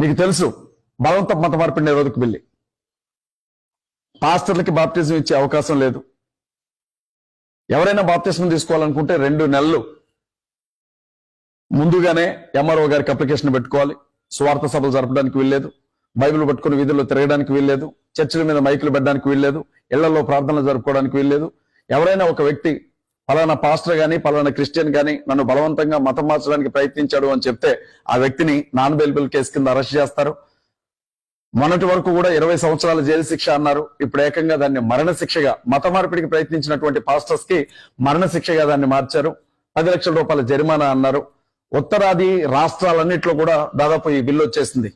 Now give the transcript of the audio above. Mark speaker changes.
Speaker 1: మీకు తెలుసు బలవంత మత మార్పిడి నిరోధక బిల్లి పాస్టర్లకి బాప్టిజం ఇచ్చే అవకాశం లేదు. ఎవరైనా బాప్తిజం తీసుకోవాలనుకుంటే రెండు నెలలు ముందుగానే ఎంఆర్ఓ గారికి అప్లికేషన్ పెట్టుకోవాలి. స్వార్థ సభలు జరపడానికి వీల్లేదు. బైబిల్ పట్టుకుని వీధుల్లో తిరగడానికి వీల్లేదు. చర్చిల మీద మైకులు పెట్టడానికి వీల్లేదు. ఇళ్ళలో ప్రార్థనలు జరుపుకోవడానికి వీల్లేదు. ఎవరైనా ఒక వ్యక్తి పలానా పాస్టర్ గాని పలానా క్రిస్టియన్ గాని నన్ను బలవంతంగా మతం మార్చడానికి ప్రయత్నించాడు అని చెప్తే ఆ వ్యక్తిని నాన్ బెయిలబుల్ కేసు కింద అరెస్ట్ చేస్తారు. మొన్నటి వరకు కూడా ఇరవై సంవత్సరాల జైలు శిక్ష అన్నారు. ఇప్పుడు ఏకంగా దాన్ని మరణ శిక్షగా మత మార్పిడికి ప్రయత్నించినటువంటి పాస్టర్స్కి మరణ శిక్షగా దాన్ని మార్చారు. పది లక్షల రూపాయల జరిమానా అన్నారు. ఉత్తరాది రాష్ట్రాలన్నింటిలో కూడా దాదాపు ఈ బిల్లు వచ్చేసింది.